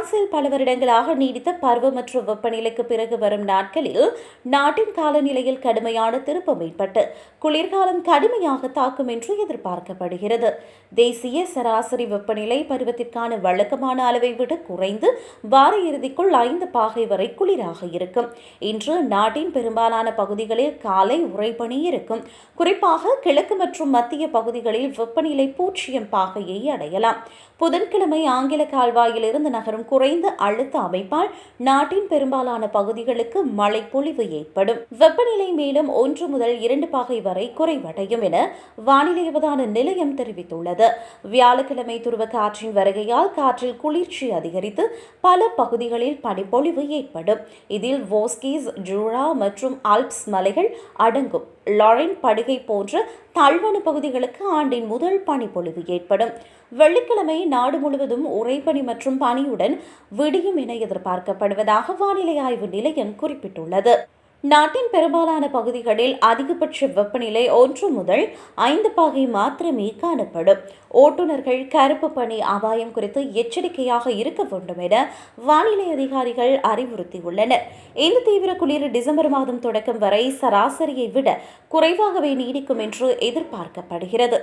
பிரான்சில் பல வருடங்களாக நீடித்த பருவ மற்றும் வெப்பநிலைக்கு பிறகு வரும் நாட்களில் நாட்டின் காலநிலையில் கடுமையான திருப்பம் ஏற்பட்டு குளிர்காலம் கடுமையாக தாக்கும் என்று எதிர்பார்க்கப்படுகிறது. தேசிய சராசரி வெப்பநிலை பருவத்திற்கான வழக்கமான அளவை விட குறைந்து வார இறுதிக்குள் ஐந்து பாகை வரை குளிராக இருக்கும். இன்று நாட்டின் பெரும்பாலான பகுதிகளில் காலை உறைபனி இருக்கும். குறிப்பாக கிழக்கு மற்றும் மத்திய பகுதிகளில் வெப்பநிலை பூஜ்ஜியம் பாகையை அடையலாம். புதன்கிழமை ஆங்கில கால்வாயிலிருந்து நகரும் குறைந்த அழுத்த அமைப்பால் நாட்டின் பெரும்பாலான பகுதிகளுக்கு மழை பொழிவு ஏற்படும். வெப்பநிலை மேலும் ஒன்று முதல் இரண்டு பாகை வரை குறைவடையும் என வானிலை அவதான நிலையம் தெரிவித்துள்ளது. வியாழக்கிழமை துருவ காற்றின் வருகையால் காற்றில் குளிர்ச்சி அதிகரித்து பல பகுதிகளில் பனிப்பொழிவு ஏற்படும். இதில் வோஸ்கீஸ் ஜூரா மற்றும் ஆல்ப்ஸ் மலைகள் அடங்கும். லாரின் படுகை போன்ற தாழ்வான பகுதிகளுக்கு ஆண்டின் முதல் பனிப்பொழிவு ஏற்படும். வெள்ளிக்கிழமை நாடு முழுவதும் உறைபனி மற்றும் பனியுடன் விடியும் என எதிர்பார்க்கப்படுவதாக வானிலை ஆய்வு நிலையம் குறிப்பிட்டுள்ளது. நாட்டின் பெரும்பாலான பகுதிகளில் அதிகபட்ச வெப்பநிலை ஒன்று முதல் ஐந்து பாகை மாத்திரமே காணப்படும். ஓட்டுநர்கள் கருப்பு பனி அபாயம் குறித்து எச்சரிக்கையாக இருக்க வேண்டும் என வானிலை அதிகாரிகள் அறிவுறுத்தியுள்ளனர். இந்த தீவிர குளிர் டிசம்பர் மாதம் தொடக்கம் வரை சராசரியை விட குறைவாகவே நீடிக்கும் என்று எதிர்பார்க்கப்படுகிறது.